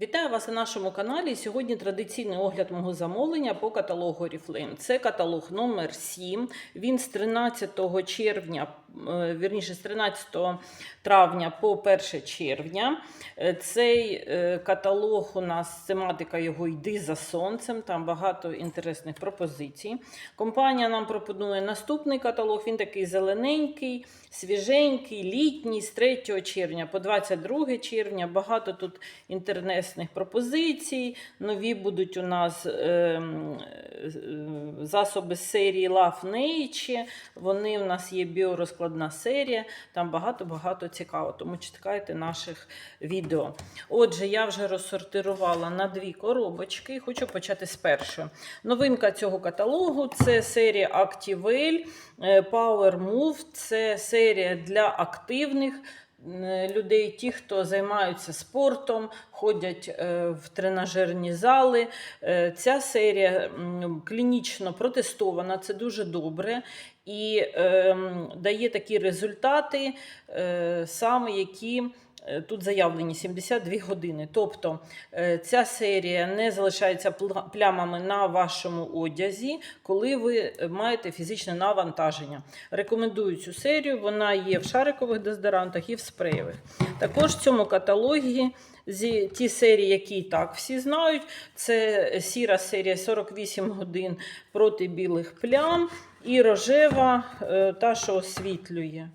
Вітаю вас на нашому каналі. Сьогодні традиційний огляд мого замовлення по каталогу Oriflame. Це каталог номер 7. Він з 13 червня, вірніше з 13 травня по 1 червня. Е, Цей е, каталог у нас тематика його йди за сонцем. Там багато інтересних пропозицій. Компанія нам пропонує наступний каталог. Він такий зелененький, свіженький, літній з 3 червня по 22 червня. Багато тут інтернесних пропозицій. Нові будуть у нас е, е, засоби серії Love Nature. Вони у нас є біорозкладна серія. Там багато-багато цікаво. Тому чекайте наших відео. Отже, я вже розсортирувала на дві коробочки. Хочу почати з першої. Новинка цього каталогу це серія Activel е, Power Move. Це серія для активних. Людей, ті, хто займаються спортом, ходять е, в тренажерні зали. Е, Ця серія клінічно протестована, це дуже добре і ем, дає такі результати, е, саме які. Е, Тут заявлені 72 години. Тобто е, ця серія не залишається плямами на вашому одязі, коли ви маєте фізичне навантаження. Рекомендую цю серію, вона є в шарикових дезодорантах і в спреєвих. Також в цьому каталогі ті серії, які і так всі знають, це сіра серія 48 годин проти білих плям і рожева, е, та, що освітлює.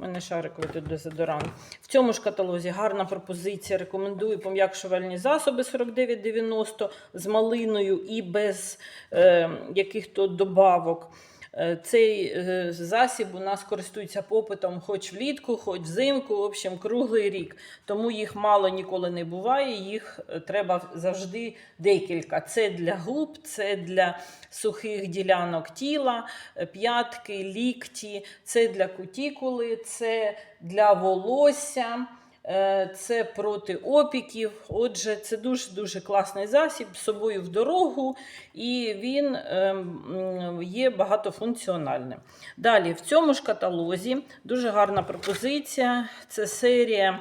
У мене шариковий тут дезодорант. В цьому ж каталозі гарна пропозиція. Рекомендую пом'якшувальні засоби 49,90 з малиною і без е, яких-то добавок. Е, Цей е, засіб у нас користується попитом хоч влітку, хоч взимку, в общем, круглий рік. Тому їх мало ніколи не буває, їх е, треба завжди декілька. Це для губ, це для сухих ділянок тіла, п'ятки, лікті, це для кутікули, це для волосся. Е, Це проти опіків. Отже, це дуже-дуже класний засіб з собою в дорогу, і він ем, є багатофункціональним. Далі, в цьому ж каталозі дуже гарна пропозиція. Це серія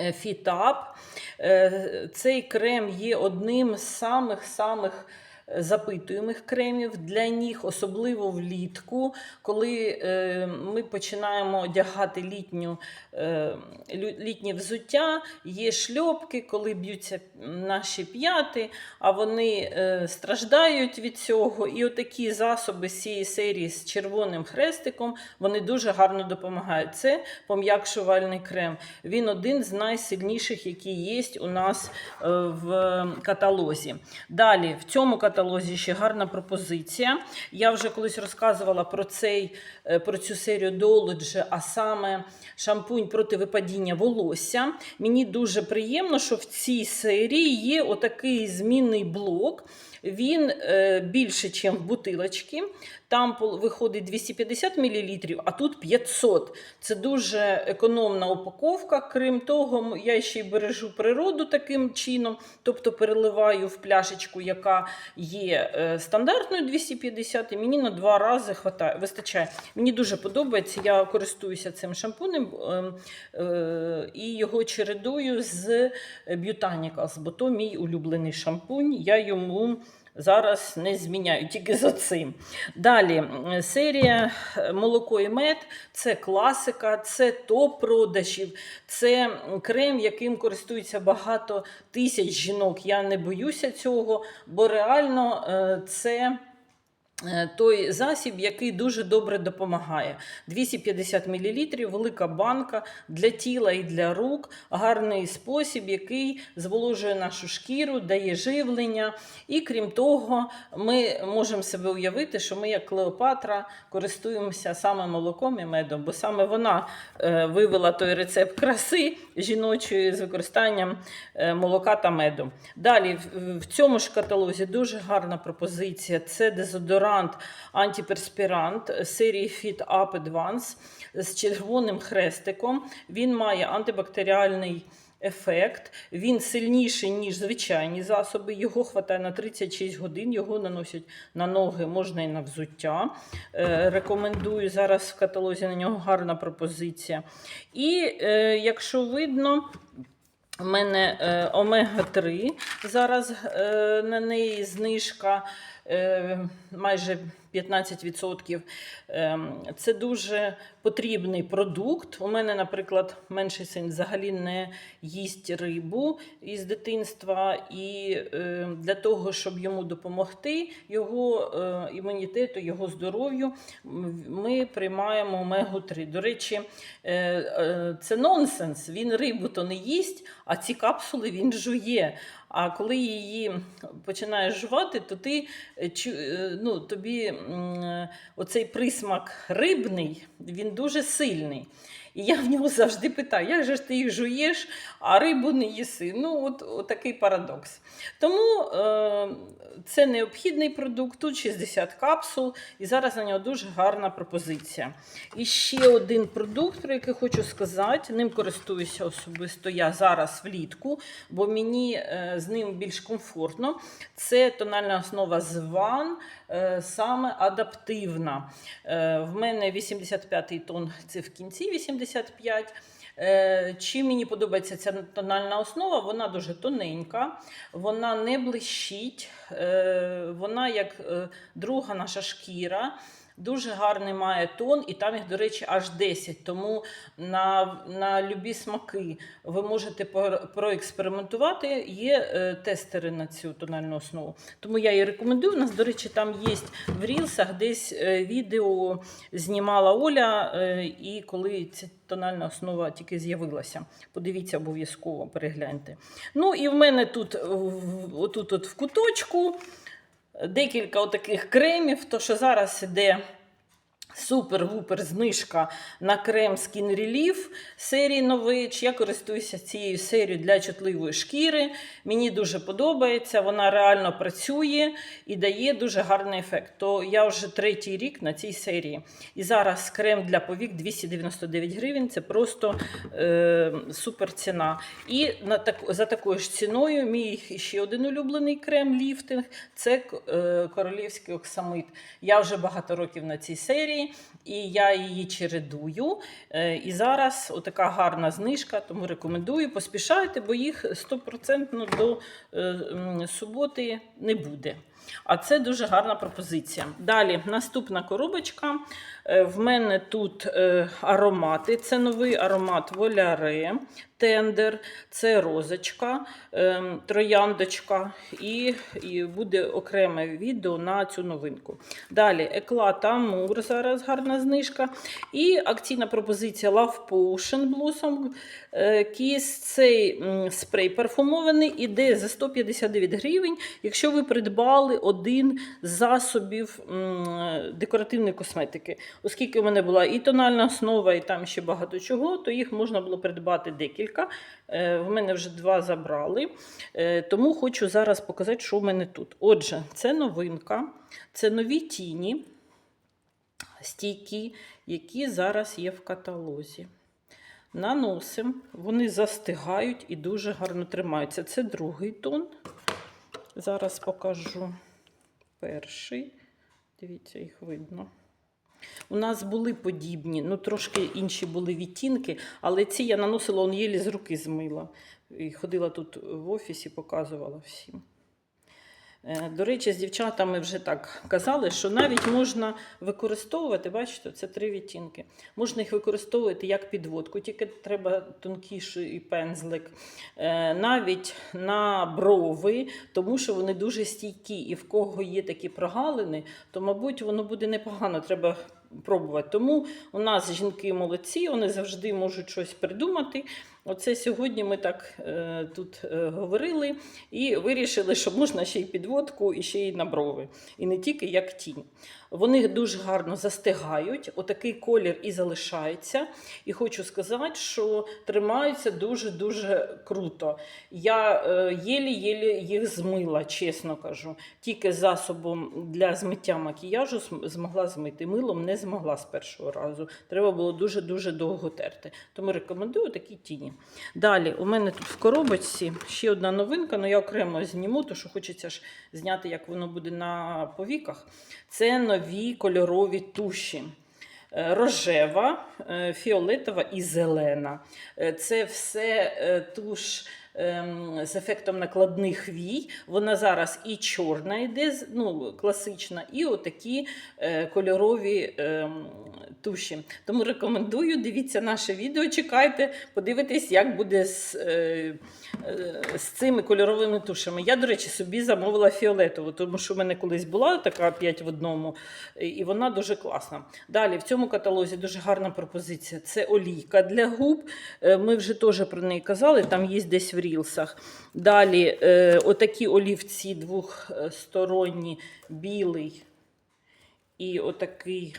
е, Фітап. Е, Цей крем є одним з самих-самих е, запитуємих кремів для ніг, особливо влітку, коли е, ми починаємо одягати літню, е, літнє взуття, є шльопки, коли б'ються наші п'яти, а вони е, страждають від цього. І отакі засоби з цієї серії з червоним хрестиком вони дуже гарно допомагають. Це пом'якшувальний крем. Він один з найсильніших, які є у нас в каталозі. Далі, в цьому каталозі ще гарна пропозиція. Я вже колись розказувала про, цей, е, про цю серію Dolage, а саме шампунь проти випадіння волосся. Мені дуже приємно, що в цій серії є отакий змінний блок. Він е, більше, ніж в бутилочці. Там виходить 250 мл, а тут 500. Це дуже економна упаковка. Крім того, я ще й бережу природу таким чином, тобто переливаю в пляшечку, яка є е, стандартною 250, і мені на два рази хватає, вистачає. Мені дуже подобається, я користуюся цим шампунем ем, е, і його чередую з Botanicals, бо то мій улюблений шампунь. Я йому зараз не зміняю, тільки за цим. Далі серія е, молоко і мед це класика, це топ продажів, це крем, яким користується багато тисяч жінок. Я не боюся цього, бо реально е, це. Е, Той засіб, який дуже добре допомагає. 250 мл, велика банка для тіла і для рук, гарний спосіб, який зволожує нашу шкіру, дає живлення. І крім того, ми можемо себе уявити, що ми, як Клеопатра, користуємося саме молоком і медом, бо саме вона е, вивела той рецепт краси жіночої з використанням е, молока та меду. Далі, в, в цьому ж каталозі дуже гарна пропозиція. Це дезодорант антиперспірант серії Fit Up Advance з червоним хрестиком. Він має антибактеріальний ефект. Він сильніший, ніж звичайні засоби. Його хватає на 36 годин, його наносять на ноги, можна і на взуття. Е, рекомендую зараз в каталозі на нього гарна пропозиція. І е, якщо видно. У мене е, омега-3. Зараз е, на неї знижка майже 15%. Е, це дуже потрібний продукт. У мене, наприклад, менший син взагалі не їсть рибу із дитинства. І е, для того, щоб йому допомогти, його е, імунітету, його здоров'ю, ми приймаємо омегу-3. До речі, е, е, це нонсенс. Він рибу то не їсть, а ці капсули він жує. А коли її починаєш жувати, то ти е, е, ну, тобі е, оцей присмак рибний, він дуже сильний. І я в нього завжди питаю, як же ж ти їх жуєш, а рибу не їси. Ну, от, от такий парадокс. Тому е, це необхідний продукт, тут 60 капсул, і зараз на нього дуже гарна пропозиція. І ще один продукт, про який хочу сказати, ним користуюся особисто я зараз влітку, бо мені е, з ним більш комфортно. Це тональна основа з ван, е, саме адаптивна. Е, в мене 85-й тон це в кінці. 80 165. Е, чи мені подобається ця тональна основа? Вона дуже тоненька, вона не блищить, е, вона як е, друга наша шкіра. Дуже гарний має тон, і там їх, до речі, аж 10. Тому на, на любі смаки ви можете проекспериментувати. Є е, тестери на цю тональну основу. Тому я її рекомендую. У нас, до речі, там є в рілсах десь е, відео знімала Оля, е, і коли ця тональна основа тільки з'явилася. Подивіться обов'язково, перегляньте. Ну і в мене тут, отут от в куточку, декілька таких кремів, то що зараз іде супер-вупер знижка на крем Skin Relief серії Нович. Я користуюся цією серією для чутливої шкіри. Мені дуже подобається, вона реально працює і дає дуже гарний ефект. То я вже третій рік на цій серії. І зараз крем для повік 299 гривень. Це просто е, супер ціна. І на так, за такою ж ціною мій ще один улюблений крем ліфтинг це е, королівський оксамит. Я вже багато років на цій серії, і я її чередую. Е, і зараз отака гарна знижка, тому рекомендую. Поспішайте, бо їх 100% до е, суботи не буде. А це дуже гарна пропозиція. Далі, наступна коробочка. Е, В мене тут е, аромати. Це новий аромат Воляре, тендер, це розочка, е, трояндочка, і, буде окреме відео на цю новинку. Далі Еклат Амур, зараз гарна знижка. І акційна пропозиція Love Potion Blossom е, Цей спрей парфумований іде за 159 гривень. Якщо ви придбали один з засобів декоративної косметики. Оскільки в мене була і тональна основа, і там ще багато чого, то їх можна було придбати декілька. Е, В мене вже два забрали. Е, Тому хочу зараз показати, що в мене тут. Отже, це новинка, це нові тіні, стійкі, які зараз є в каталозі. Наносимо, вони застигають і дуже гарно тримаються. Це другий тон. Зараз покажу перший. Дивіться, їх видно. У нас були подібні, ну трошки інші були відтінки, але ці я наносила он єлі з руки змила. І ходила тут в офісі, показувала всім. Е, До речі, з дівчатами вже так казали, що навіть можна використовувати, бачите, це три відтінки. Можна їх використовувати як підводку, тільки треба тонкіший пензлик. Е, Навіть на брови, тому що вони дуже стійкі. І в кого є такі прогалини, то, мабуть, воно буде непогано. Треба пробувати. Тому у нас жінки молодці, вони завжди можуть щось придумати. Оце сьогодні ми так е, тут е, говорили і вирішили, що можна ще й підводку, і ще й на брови. І не тільки як тінь. Вони дуже гарно застигають, отакий колір і залишається. І хочу сказати, що тримаються дуже-дуже круто. Я е, єлі-єлі їх змила, чесно кажу. Тільки засобом для змиття макіяжу змогла змити. Милом не змогла з першого разу. Треба було дуже-дуже довго терти. Тому рекомендую такі тіні. Далі, у мене тут в коробочці ще одна новинка, але я окремо зніму, тому що хочеться ж зняти, як воно буде на повіках. Це нові кольорові туші. е, рожева, е, фіолетова і зелена. Е, Це все туш з ефектом накладних вій. Вона зараз і чорна йде, ну, класична, і отакі е, кольорові ем, туші. Тому рекомендую, дивіться наше відео, чекайте, подивитесь, як буде з, е, е, з цими кольоровими тушами. Я, до речі, собі замовила фіолетову, тому що в мене колись була така 5 в одному, і вона дуже класна. Далі в цьому каталозі дуже гарна пропозиція. Це олійка для губ. Ми вже теж про неї казали, там є десь в рілсах. Далі е, отакі олівці двохсторонні, білий і отакий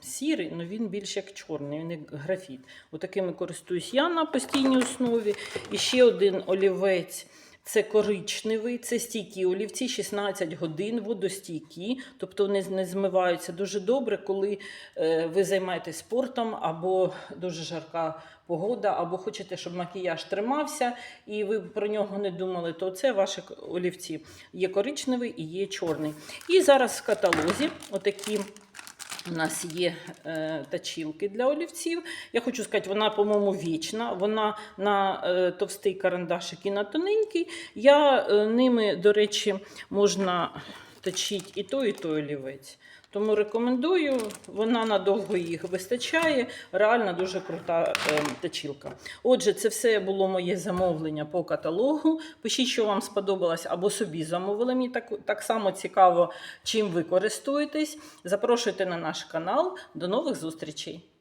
сірий, ну він більш як чорний, він як графіт. Отакими користуюсь я на постійній основі. І ще один олівець. Це коричневий, це стійкі олівці, 16 годин, водостійкі, тобто вони не змиваються дуже добре, коли е, ви займаєтесь спортом або дуже жарка погода, або хочете, щоб макіяж тримався, і ви про нього не думали, то це ваші олівці. Є коричневий і є чорний. І зараз в каталозі отакі. У нас є е, тачілки для олівців. Я хочу сказати, вона, по-моєму, вічна. Вона на е, товстий карандашик і на тоненький. Я е, ними, до речі, можна точити і той, і той олівець. Тому рекомендую, вона надовго їх вистачає. Реально дуже крута е, точілка. Отже, це все було моє замовлення по каталогу. Пишіть, що вам сподобалось, або собі замовили. Мені так, так само цікаво, чим ви користуєтесь. Запрошуйте на наш канал. До нових зустрічей!